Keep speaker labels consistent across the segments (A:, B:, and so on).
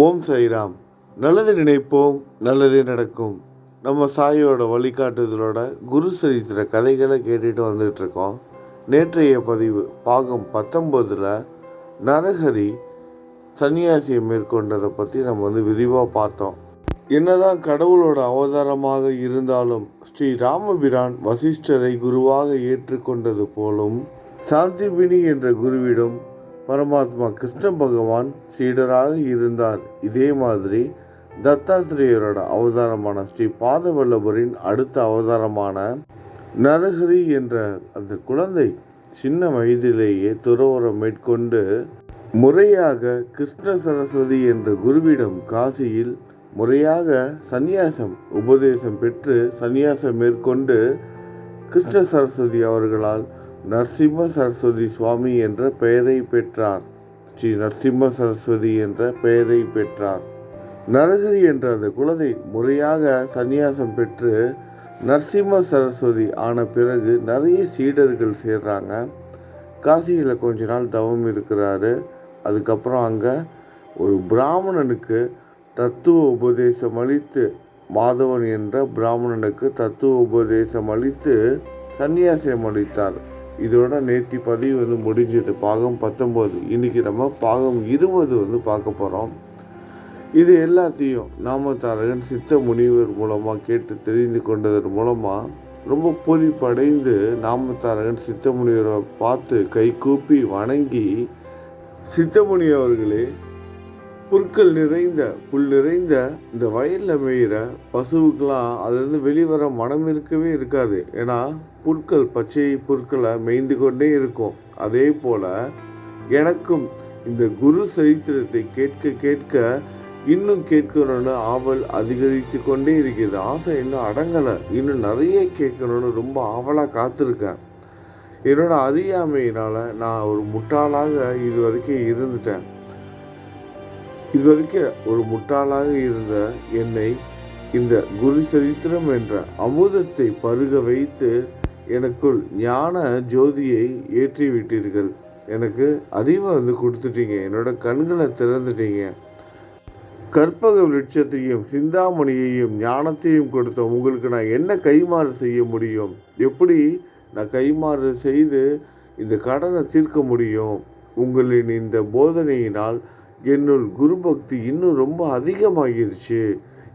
A: ஓம் சைராம் நல்லது நினைப்போம் நல்லதே நடக்கும். நம்ம சாயோட வழிகாட்டுதலோட குரு சரித்திர கதைகளை கேட்டுட்டு வந்துட்டு இருக்கோம் நேற்றைய பதிவு பாகம் பத்தொம்போதில் நரஹரி சன்னியாசியை மேற்கொண்டதை பற்றி நம்ம வந்து விரிவாக பார்த்தோம். என்னதான் கடவுளோட அவதாரமாக இருந்தாலும் ஸ்ரீ ராமபிரான் வசிஷ்டரை குருவாக ஏற்றுக்கொண்டது போலும் சாந்திபினி என்ற குருவிடம் பரமாத்மா கிருஷ்ண பகவான் சீடராக இருந்தார். இதே மாதிரி தத்தாத்திரேயரோட அவதாரமான ஸ்ரீ பாதவல்லபரின் அடுத்த அவதாரமான நரஹரி என்ற அந்த குழந்தை சின்ன வயதிலேயே துறவரம் மேற்கொண்டு முறையாக கிருஷ்ண சரஸ்வதி என்ற குருவிடம் காசியில் முறையாக சந்நியாசம் உபதேசம் பெற்று சந்நியாசம் மேற்கொண்டு கிருஷ்ண சரஸ்வதி அவர்களால் நரசிம்ம சரஸ்வதி சுவாமி என்ற பெயரை பெற்றார். ஸ்ரீ நரசிம்ம சரஸ்வதி என்ற பெயரை பெற்றார். நரகிரி என்ற அந்த குழந்தை முறையாக சந்நியாசம் பெற்று நரசிம்ம சரஸ்வதி ஆன பிறகு நிறைய சீடர்கள் சேர்றாங்க. காசியில் கொஞ்ச நாள் தவம் இருக்கிறாரு. அதுக்கப்புறம் அங்கே ஒரு பிராமணனுக்கு தத்துவ உபதேசம் அளித்து மாதவன் என்ற பிராமணனுக்கு தத்துவ உபதேசம் அளித்து சந்நியாசம் அளித்தார். இதோட நேற்று பதிவு வந்து முடிஞ்சது. பாகம் பத்தொம்போது. இன்னைக்கு நம்ம பாகம் இருபது வந்து பார்க்க போகிறோம் இது எல்லாத்தையும் நாமத்தாரகன் சித்த முனிவர் மூலமாக கேட்டு தெரிந்து கொண்டதன் மூலமாக ரொம்ப பொறிப்படைந்து நாமத்தாரகன் சித்த முனிவரை பார்த்து கை கூப்பி வணங்கி சித்தமுனி அவர்களே புற்கள் நிறைந்த புல் நிறைந்த இந்த வயலில் மேயிற பசுவுக்கெலாம் அதுலேருந்து வெளிவர மனம் இருக்கவே இருக்காது. ஏன்னா புற்கள் பச்சை புற்களை மேய்ந்து கொண்டே இருக்கும். அதே போல் எனக்கும் இந்த குரு சரித்திரத்தை கேட்க கேட்க இன்னும் கேட்கணும்னு ஆவல் அதிகரித்து கொண்டே இருக்கிறது. ஆசை இன்னும் அடங்கலை. இன்னும் நிறைய கேட்கணும்னு ரொம்ப ஆவலாக காத்திருக்கேன். என்னோட அறியாமையினால் நான் ஒரு முட்டாளாக இது வரைக்கும் இருந்துட்டேன். இது வரைக்கும் ஒரு முட்டாளாக இருந்த என்னை இந்த குரு சரித்திரம் என்ற அமுதத்தை பருக வைத்து எனக்குள் ஞான ஜோதியை ஏற்றி விட்டீர்கள் எனக்கு அறிவை வந்து கொடுத்துட்டீங்க. என்னோட கண்களை திறந்துட்டீங்க. கற்பக விருட்சத்தையும் சிந்தாமணியையும் ஞானத்தையும் கொடுத்த உங்களுக்கு நான் என்ன கைமாறு செய்ய முடியும்? எப்படி நான் கைமாறு செய்து இந்த கடனை தீர்க்க முடியும்? உங்களின் இந்த போதனையினால் என்னுள் குரு பக்தி இன்னும் ரொம்ப அதிகமாகிருச்சு.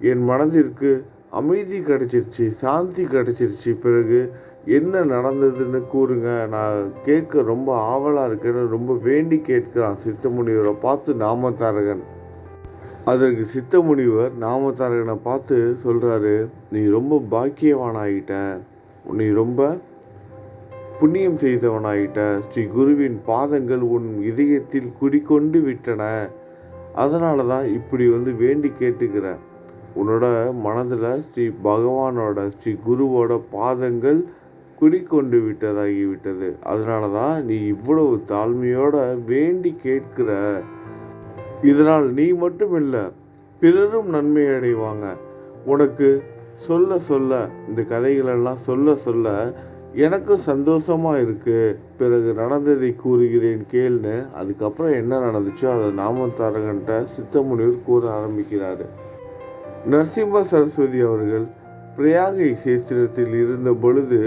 A: என் மனதிற்கு அமைதி கிடைச்சிருச்சு சாந்தி கிடைச்சிருச்சு. பிறகு என்ன நடந்ததுன்னு கூறுங்க. நான் கேட்க ரொம்ப ஆவலாக இருக்கேன்னு ரொம்ப வேண்டி கேட்கிறான் சித்தமுனிவரை பார்த்து நாமத்தாரகன் அதற்கு சித்தமுனிவர் நாமத்தாரகனை பார்த்து சொல்கிறாரு நீ ரொம்ப பாக்கியவானாகிட்ட நீ ரொம்ப புண்ணியம் செய்தவனாயிட்ட. ஸ்ரீ குருவின் பாதங்கள் உன் இதயத்தில் குடிக்கொண்டு விட்டன. அதனால தான் இப்படி வந்து வேண்டி கேட்டுக்கிற. உன்னோட மனதில் ஸ்ரீ பகவானோட ஸ்ரீ குருவோட பாதங்கள் குடிக்கொண்டு விட்டதாகி விட்டது அதனால தான் நீ இவ்வளவு தாழ்மையோட வேண்டி கேட்கிற. இதனால் நீ மட்டும் இல்லை பிறரும் நன்மை அடைவாங்க உனக்கு சொல்ல சொல்ல இந்த கதைகளெல்லாம் சொல்ல சொல்ல எனக்கும் சந்தோஷமாக இருக்குது பிறகு நடந்ததை கூறுகிறேன் கேள்னு அதுக்கப்புறம் என்ன நடந்துச்சோ அதை நாமத்தாரகன்ட்ட சித்தமுனிவர் கூற ஆரம்பிக்கிறாரு. நரசிம்ம சரஸ்வதி அவர்கள் பிரயாகை சேஸ்திரத்தில் இருந்த பொழுது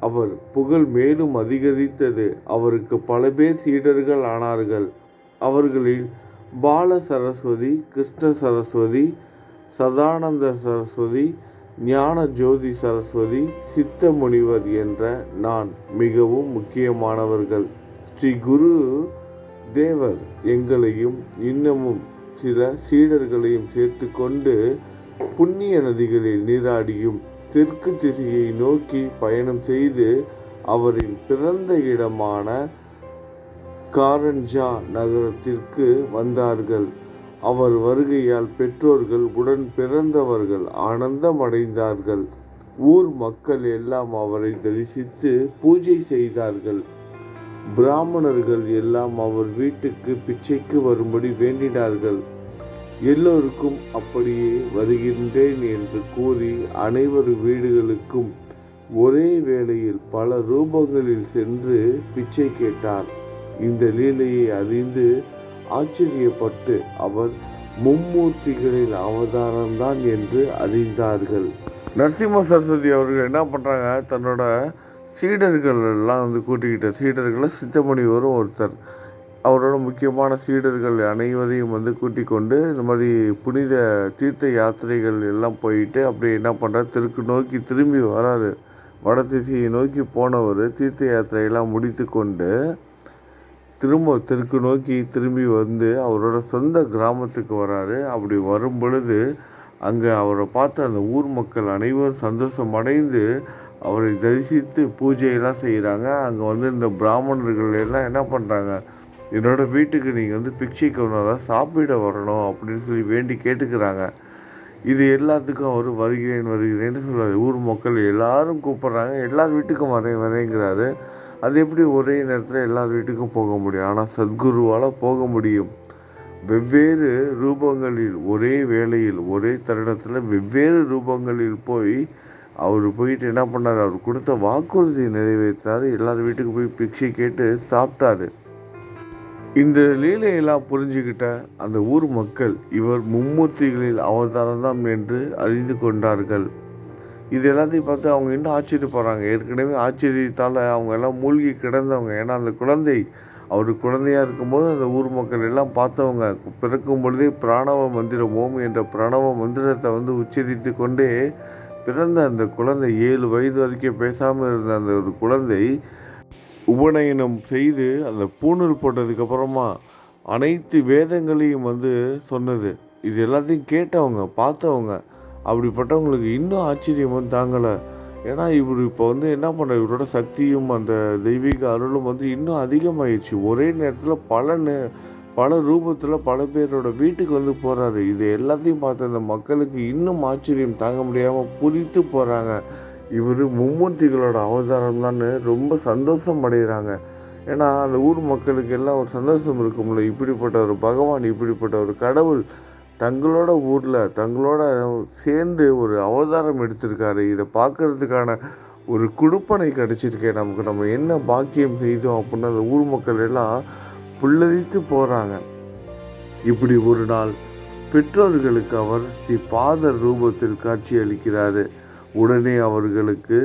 A: அவர் புகழ் மேலும் அதிகரித்தது. அவருக்கு பல பேர் சீடர்கள் ஆனார்கள். அவர்களில் பால சரஸ்வதி கிருஷ்ண சரஸ்வதி சதானந்த சரஸ்வதி ஞான ஜோதி சரஸ்வதி சித்த முனிவர் என்ற நான் மிகவும் முக்கியமானவர்கள். ஸ்ரீ குரு தேவர் எங்களையும் இன்னமும் சில சீடர்களையும் சேர்த்து கொண்டு புண்ணிய நதிகளில் நீராடியும் தெற்கு திசையை நோக்கி பயணம் செய்து அவரின் பிறந்த இடமான காரன்ஜா நகரத்திற்கு வந்தார்கள். அவர் வருகையால் பெற்றோர்கள் உடன் பிறந்தவர்கள் ஆனந்தமடைந்தார்கள். ஊர் மக்கள் எல்லாம் அவரை தரிசித்து பூஜை செய்தார்கள். பிராமணர்கள் எல்லாம் அவர் வீட்டுக்கு பிச்சைக்கு வரும்படி வேண்டினார்கள். எல்லோருக்கும் அப்படியே வருகின்றேன் என்று கூறி அனைவர் வீடுகளுக்கும் ஒரே வேளையில் பல ரூபங்களில் சென்று பிச்சை கேட்டார். இந்த லீலையை அறிந்து ஆச்சரியப்பட்டு அவர் மும்மூர்த்திகளின் அவதாரம்தான் என்று அறிந்தார்கள். நரசிம்ம சரஸ்வதி அவர்கள் என்ன பண்ணுறாங்க தன்னோட சீடர்கள் எல்லாம் வந்து கூட்டிக்கிட்ட சீடர்களில் சித்தமணிவரும் ஒருத்தர் அவரோட முக்கியமான சீடர்கள் அனைவரையும் வந்து கூட்டிக் கொண்டு இந்த மாதிரி புனித தீர்த்த யாத்திரைகள் எல்லாம் போயிட்டு அப்படி என்ன பண்ணுறாரு தெற்கு நோக்கி திரும்பி வராரு. வட திசையை நோக்கி போனவர் தீர்த்த யாத்திரையெல்லாம் முடித்து கொண்டு திரும்ப தெற்கு நோக்கி திரும்பி வந்து அவரோட சொந்த கிராமத்துக்கு வராரு. அப்படி வரும் பொழுது அங்கே அவரை பார்த்து அந்த ஊர் மக்கள் அனைவரும் சந்தோஷம் அடைந்து அவரை தரிசித்து பூஜையெல்லாம் செய்கிறாங்க அங்கே வந்து இந்த பிராமணர்கள் எல்லாம் என்ன பண்ணுறாங்க என்னோட வீட்டுக்கு நீங்கள் வந்து பிக்ஷைக்கு வரணும் தான் சாப்பிட வரணும் அப்படின்னு சொல்லி வேண்டி கேட்டுக்கிறாங்க. இது எல்லாத்துக்கும் அவர் வருகிறேன் வருகிறேன்னு சொல்கிறார் ஊர் மக்கள் எல்லாரும் கூப்பிட்றாங்க. எல்லார் வீட்டுக்கும் வரேன் வரேங்கிறாரு. அது எப்படி ஒரே நேரத்தில் எல்லார் வீட்டுக்கும் போக முடியும்? ஆனால் சத்குருவால் போக முடியும். வெவ்வேறு ரூபங்களில் ஒரே வேளையில் ஒரே தருணத்தில் வெவ்வேறு ரூபங்களில் போய் அவர் போயிட்டு என்ன பண்ணார்? அவர் கொடுத்த வாக்குறுதியை நிறைவேற்றினார். எல்லார் வீட்டுக்கு போய் பிக்ஷை கேட்டு சாப்பிட்டாரு. இந்த லீலையெல்லாம் புரிஞ்சுக்கிட்ட அந்த ஊர் மக்கள் இவர் மும்மூர்த்திகளில் அவதாரம்தான் என்று அறிந்து கொண்டார்கள். இது எல்லாத்தையும் பார்த்து அவங்க இன்னும் ஆச்சரியப்படுறாங்க? ஏற்கனவே ஆச்சரியத்தால் அவங்க எல்லாம் மூழ்கி கிடந்தவங்க. ஏன்னா அந்த குழந்தை அவர் குழந்தையாக இருக்கும்போது அந்த ஊர் மக்கள் எல்லாம் பார்த்தவங்க. பிறக்கும் பொழுதே பிராணவ மந்திரம் ஓம் என்ற பிராணவ மந்திரத்தை வந்து உச்சரித்து கொண்டே பிறந்த அந்த குழந்தை ஏழு வயது வரைக்கும் பேசாமல் இருந்த அந்த ஒரு குழந்தை உபநயனம் செய்து அந்த பூணூல் போட்டதுக்கப்புறமா அனைத்து வேதங்களையும் வந்து சொன்னது. இது எல்லாத்தையும் கேட்டவங்க பார்த்தவங்க. அப்படிப்பட்டவங்களுக்கு இன்னும் ஆச்சரியம் வந்து தாங்கலை. ஏன்னா இவர் இப்போ வந்து என்ன பண்ண இவரோட சக்தியும் அந்த தெய்வீக அருளும் வந்து இன்னும் அதிகமாகிடுச்சு ஒரே நேரத்தில் பல நே பல ரூபத்தில் பல பேரோட வீட்டுக்கு வந்து போகிறாரு இது எல்லாத்தையும் பார்த்த அந்த மக்களுக்கு இன்னும் ஆச்சரியம் தாங்க முடியாமல் புரித்து போகிறாங்க இவர் மும்மூர்த்திகளோட அவதாரம் தான் ரொம்ப சந்தோஷம் அடைகிறாங்க ஏன்னா அந்த ஊர் மக்களுக்கு எல்லாம் ஒரு சந்தோஷம் இருக்கும்ல. இப்படிப்பட்ட ஒரு பகவான் இப்படிப்பட்ட ஒரு கடவுள் தங்களோட ஊரில் தங்களோட சேர்ந்து ஒரு அவதாரம் எடுத்திருக்காரு. இதை பார்க்கறதுக்கான ஒரு குடுப்பனை கிடச்சிருக்கே நமக்கு. நம்ம என்ன பாக்கியம் செய்தோம் அப்படின்னு அந்த ஊர் மக்கள் எல்லாம் புல்லரித்து போகிறாங்க இப்படி ஒரு நாள் பெற்றோர்களுக்கு அவர் ஸ்ரீ பாதர் ரூபத்தில் காட்சி அளிக்கிறாரு உடனே அவர்களுக்கு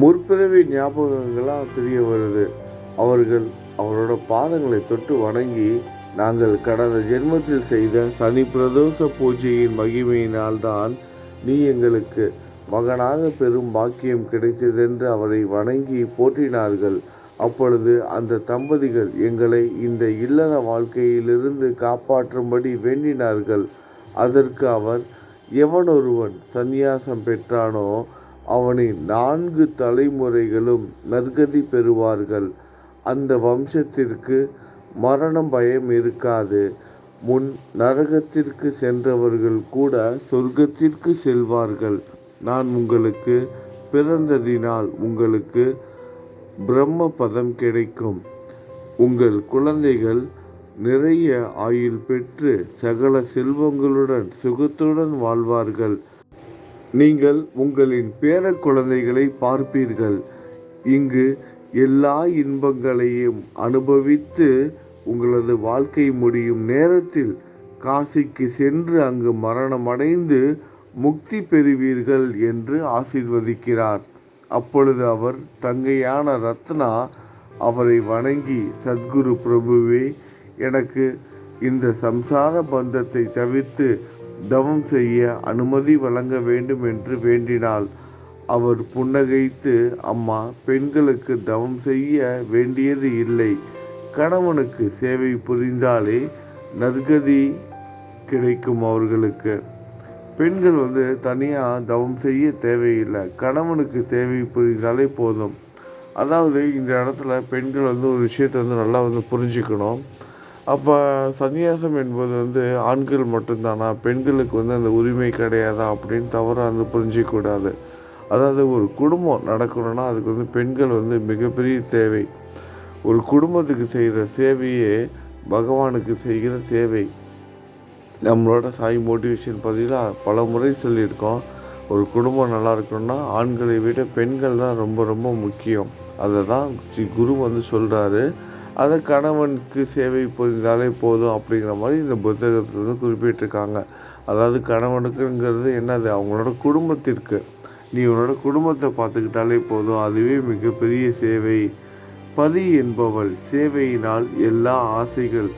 A: முற்பிறவி ஞாபகங்களாக தெரிய வருது. அவர்கள் அவரோட பாதங்களை தொட்டு வணங்கி நாங்கள் கடந்த ஜென்மத்தில் செய்த சனி பிரதோஷ பூஜையின் மகிமையினால்தான் நீ எங்களுக்கு மகனாக பெரும் பாக்கியம் கிடைத்ததென்று அவரை வணங்கி போற்றினார்கள். அப்பொழுது அந்த தம்பதிகள் எங்களை இந்த இல்லற வாழ்க்கையிலிருந்து காப்பாற்றும்படி வேண்டினார்கள். அதற்கு அவர் எவனொருவன் சந்நியாசம் பெற்றானோ அவனின் நான்கு தலைமுறைகளும் நற்கதி பெறுவார்கள். அந்த வம்சத்திற்கு மரணம் பயம் இருக்காது. முன் நரகத்திற்கு சென்றவர்கள் கூட சொர்க்கத்திற்கு செல்வார்கள். நான் உங்களுக்கு பிறந்ததினால் உங்களுக்கு பிரம்ம பதம் கிடைக்கும். உங்கள் குழந்தைகள் நிறைய ஆயுள் பெற்று சகல செல்வங்களுடன் சுகத்துடன் வாழ்வார்கள். நீங்கள் உங்களின் பேர குழந்தைகளை பார்ப்பீர்கள். இங்கு எல்லா இன்பங்களையும் அனுபவித்து உங்களது வாழ்க்கை முடியும் நேரத்தில் காசிக்கு சென்று அங்கு மரணமடைந்து முக்தி பெறுவீர்கள் என்று ஆசிர்வதிக்கிறார். அப்பொழுது அவர் தங்கையான ரத்னா அவரை வணங்கி சத்குரு பிரபுவே எனக்கு இந்த சம்சார பந்தத்தை தவிர்த்து தவம் செய்ய அனுமதி வழங்க வேண்டும் என்று வேண்டினாள் அவர் புன்னகைத்து அம்மா பெண்களுக்கு தவம் செய்ய வேண்டியது இல்லை. கணவனுக்கு சேவை புரிந்தாலே நற்கதி கிடைக்கும் அவர்களுக்கு. பெண்கள் வந்து தனியாக தவம் செய்ய தேவையில்லை. கணவனுக்கு தேவை புரிந்தாலே போதும். அதாவது இந்த இடத்துல பெண்கள் வந்து ஒரு விஷயத்தை வந்து நல்லா வந்து புரிஞ்சுக்கணும். அப்போ சந்நியாசம் என்பது வந்து ஆண்கள் மட்டும்தானா? பெண்களுக்கு வந்து அந்த உரிமை கிடையாதா? அப்படின்னு தவறாக வந்து புரிஞ்சிக்கூடாது. அதாவது ஒரு குடும்பம் நடக்கணும்னா அதுக்கு வந்து பெண்கள் வந்து மிகப்பெரிய தேவை. ஒரு குடும்பத்துக்கு செய்கிற சேவையே பகவானுக்கு செய்கிற சேவை நம்மளோட சாய் மோட்டிவேஷன் பதிவில் பல முறை சொல்லியிருக்கோம். ஒரு குடும்பம் நல்லா இருக்கணும்னா ஆண்களை விட பெண்கள் தான் ரொம்ப ரொம்ப முக்கியம். அதை தான் ஸ்ரீ குரு வந்து சொல்கிறாரு அதை கணவனுக்கு சேவை புரிந்தாலே போதும் அப்படிங்கிற மாதிரி இந்த புத்தகத்தில் வந்து குறிப்பிட்டிருக்காங்க. அதாவது கணவனுக்குங்கிறது என்னது? அவங்களோட குடும்பத்திற்கு. நீ உன்னோட குடும்பத்தை பார்த்துக்கிட்டாலே போதும். அதுவே மிகப்பெரிய சேவை. பதி என்பவள் சேவையினால் எல்லா ஆசைகள்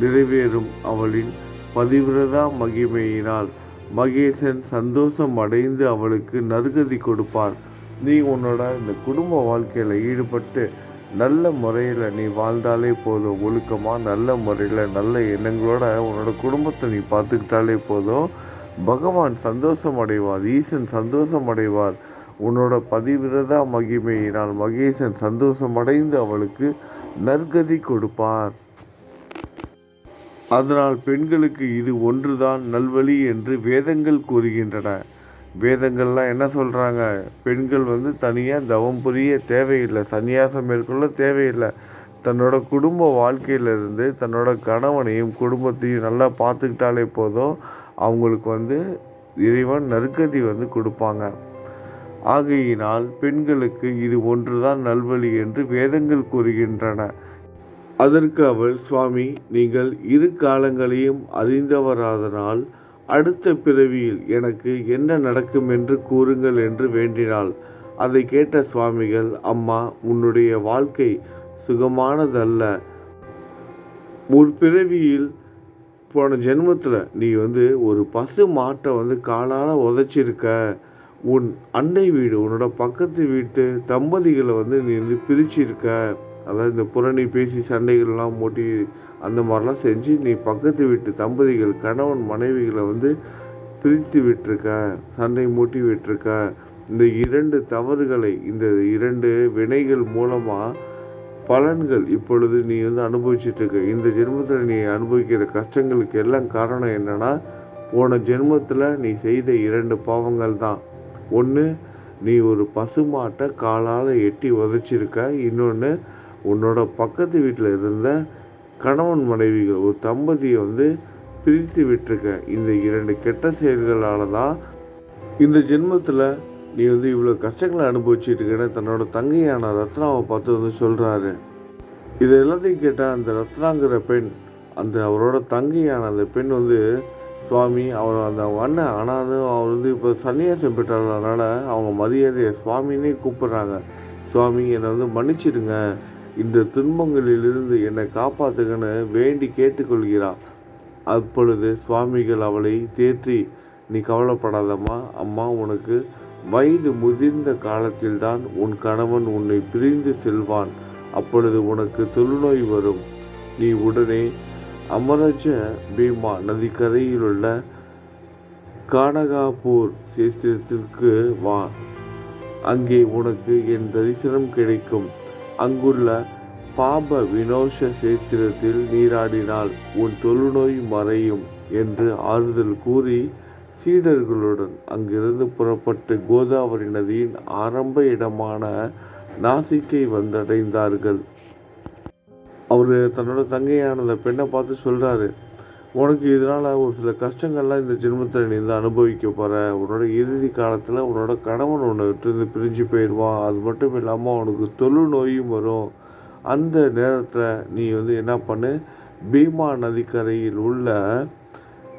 A: நிறைவேறும் அவளின் பதிவிரதா மகிமையினால். மகேசன் சந்தோஷம் அடைந்து அவளுக்கு நற்கதி கொடுப்பார். நீ உன்னோட இந்த குடும்ப வாழ்க்கையில் ஈடுபட்டு நல்ல முறையில் நீ வாழ்ந்தாலே போதும். ஒழுக்கமாக நல்ல முறையில் நல்ல எண்ணங்களோட உன்னோட குடும்பத்தை நீ பார்த்துக்கிட்டாலே போதும். பகவான் சந்தோஷம் அடைவார் ஈசன் சந்தோஷம் அடைவார். உன்னோட பதிவிரதா மகிமையினால் மகேசன் சந்தோஷம் அடைந்து அவளுக்கு நற்கதி கொடுப்பார். அதனால் பெண்களுக்கு இது ஒன்றுதான் நல்வழி என்று வேதங்கள் கூறுகின்றன. வேதங்கள்லாம் என்ன சொல்கிறாங்க பெண்கள் வந்து தனியாக தவம் புரிய தேவையில்லை. சந்நியாசம் மேற்கொள்ள தேவையில்லை. தன்னோட குடும்ப வாழ்க்கையிலிருந்து தன்னோட கணவனையும் குடும்பத்தையும் நல்லா பார்த்துக்கிட்டாலே போதும். அவங்களுக்கு வந்து இறைவன் நற்கதி வந்து கொடுப்பாங்க. ஆகையினால் பெண்களுக்கு இது ஒன்றுதான் நல்வழி என்று வேதங்கள் கூறுகின்றன. அதற்கு அவள் சுவாமி நீங்கள் இரு காலங்களையும் அறிந்தவராதனால் அடுத்த பிறவியில் எனக்கு என்ன நடக்கும் என்று கூறுங்கள் என்று வேண்டினாள். அதை கேட்ட சுவாமிகள் அம்மா உன்னுடைய வாழ்க்கை சுகமானதல்ல. முற்பிறவியில் போன ஜென்மத்தில் நீ வந்து ஒரு பசு மாட்டை வந்து காலால் உதைச்சிருக்க. உன் அண்டை வீடு உன்னோட பக்கத்து வீட்டு தம்பதிகளை வந்து நீ வந்து பிரிச்சிருக்க. அதாவது இந்த புறணி பேசி சண்டைகள்லாம் மூட்டி அந்த மாதிரிலாம் செஞ்சு நீ பக்கத்து வீட்டு தம்பதிகள் கணவன் மனைவிகளை வந்து பிரித்து விட்டுருக்க சண்டை மூட்டி விட்டுருக்க. இந்த இரண்டு தவறுகளை இந்த இரண்டு வினைகள் மூலமாக பலன்கள் இப்பொழுது நீ வந்து அனுபவிச்சுட்டு இருக்க இந்த ஜென்மத்தில் நீ அனுபவிக்கிற கஷ்டங்களுக்கு எல்லாம் காரணம் என்னென்னா போன ஜென்மத்தில் நீ செய்த இரண்டு பாவங்கள் தான். ஒன்று நீ ஒரு பசுமாட்டை காலால் எட்டி உதச்சிருக்க. இன்னொன்று உன்னோட பக்கத்து வீட்டில் இருந்த கணவன் மனைவிகள் ஒரு தம்பதியை வந்து பிரித்து விட்டுருக்க. இந்த இரண்டு கெட்ட செயல்களால் தான் இந்த ஜென்மத்தில் நீ வந்து இவ்வளோ கஷ்டங்களை அனுபவிச்சுட்டு இருக்கேன்னு தன்னோட தங்கையான ரத்னாவை பார்த்து வந்து சொல்கிறாரு இது எல்லாத்தையும் கேட்டால் அந்த ரத்னாங்கிற பெண் அந்த அவரோட தங்கையான அந்த பெண் வந்து சுவாமி அவர் அந்த அண்ணன் ஆனாலும் அவர் வந்து இப்போ சன்னியாசம் பெற்றதுனால அவங்க மரியாதையை சுவாமின்னே கூப்பிட்றாங்க. சுவாமி என்னை வந்து மன்னிச்சிடுங்க. இந்த துன்பங்களிலிருந்து என்னை காப்பாற்றுங்கன்னு வேண்டி கேட்டுக்கொள்கிறாள் அப்பொழுது சுவாமிகள் அவளை தேற்றி நீ கவலைப்படாதம்மா அம்மா உனக்கு வயது முதிர்ந்த காலத்தில்தான் உன் கணவன் உன்னை பிரிந்து செல்வான். அப்பொழுது உனக்கு தொழுநோய் வரும். நீ உடனே அமரஜ பீமா நதிக்கரையில் உள்ள கானகாபூர் சேத்திரத்திற்கு வா. அங்கே உனக்கு என் தரிசனம் கிடைக்கும். அங்குள்ள பாப வினோஷ சேத்திரத்தில் நீராடினால் உன் தொழுநோய் மறையும் என்று ஆறுதல் கூறி சீடர்களுடன் அங்கிருந்து புறப்பட்டு கோதாவரி நதியின் ஆரம்ப இடமான நாசிக்கை வந்தடைந்தார்கள். அவர் தன்னோட தங்கையான அந்த பெண்ணை பார்த்து சொல்கிறாரு உனக்கு இதனால் ஒரு சில கஷ்டங்கள்லாம் இந்த ஜென்மத்தில் நீ வந்து அனுபவிக்க போகிற உன்னோட இறுதி காலத்தில் உன்னோட கணவன் உன்னை விட்டு பிரிஞ்சு போயிடுவான் அது மட்டும் இல்லாமல் உனக்கு தொழு நோயும் வரும். அந்த நேரத்தில் நீ வந்து என்ன பண்ணு? பீமா நதிக்கரையில் உள்ள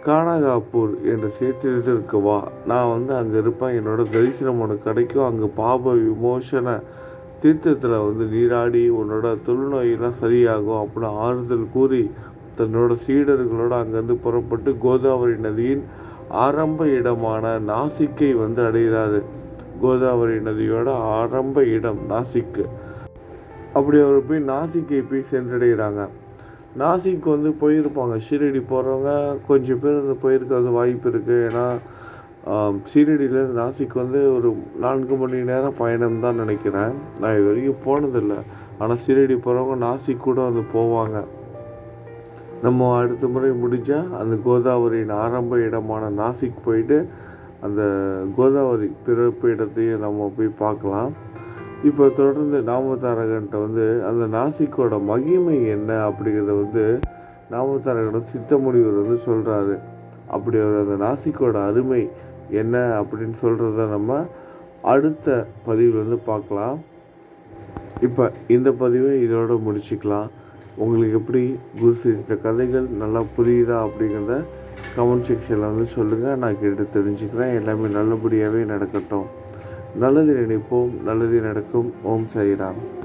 A: கானகாப்பூர் என்ற சேத்திரத்திற்கு வா. நான் வந்து அங்கே இருப்பேன். என்னோட தரிசனம் உனக்கு கிடைக்கும். அங்கே பாப விமோசன தீர்த்தத்தில் வந்து நீராடி உன்னோட தொழுநோயெல்லாம் சரியாகும் அப்படின்னு ஆறுதல் கூறி தன்னோட சீடர்களோடு அங்கேருந்து புறப்பட்டு கோதாவரி நதியின் ஆரம்ப இடமான நாசிக்கை வந்து அடைகிறாரு. கோதாவரி நதியோட ஆரம்ப இடம் நாசிக்கு. அப்படி அவர் போய் நாசிக்கை போய் சென்றடைகிறாங்க. நாசிக் வந்து போயிருப்பாங்க. ஷீரடி போகிறவங்க கொஞ்சம் பேர் வந்து போயிருக்க வந்து வாய்ப்பு இருக்குது ஏன்னா ஷீரடியிலேருந்து நாசிக் வந்து ஒரு நான்கு மணி நேரம் பயணம் தான் நினைக்கிறேன். நான் இது வரைக்கும் போனதில்லை. ஆனால் ஷீரடி போகிறவங்க நாசிக் கூட வந்து போவாங்க. நம்ம அடுத்த முறை முடிஞ்சால் அந்த கோதாவரியின் ஆரம்ப இடமான நாசிக் போயிட்டு அந்த கோதாவரி பிறப்பு இடத்தையும் நம்ம போய் பார்க்கலாம். இப்போ தொடர்ந்து நாமதாரகன்ட்ட வந்து அந்த நாசிக்கோட மகிமை என்ன அப்படிங்கிறத வந்து நாமதாரகன் சித்த முனிவர் வந்து சொல்கிறாரு அப்படி அவர் அந்த நாசிக்கோட அருமை என்ன அப்படின்னு சொல்கிறத நம்ம அடுத்த பதிவில் வந்து பார்க்கலாம். இப்போ இந்த பதிவை இதோட முடிச்சுக்கலாம். உங்களுக்கு எப்படி குரு சிரித்த கதைகள் நல்லா புரியுதா அப்படிங்கிறத கமெண்ட் செக்ஷனில் வந்து சொல்லுங்கள் நான் கேட்டு தெரிஞ்சுக்கிறேன். எல்லாமே நல்லபடியாகவே நடக்கட்டும். நல்லது நினைப்போம். நல்லது நடக்கும். ஓம் சாய்ராம்.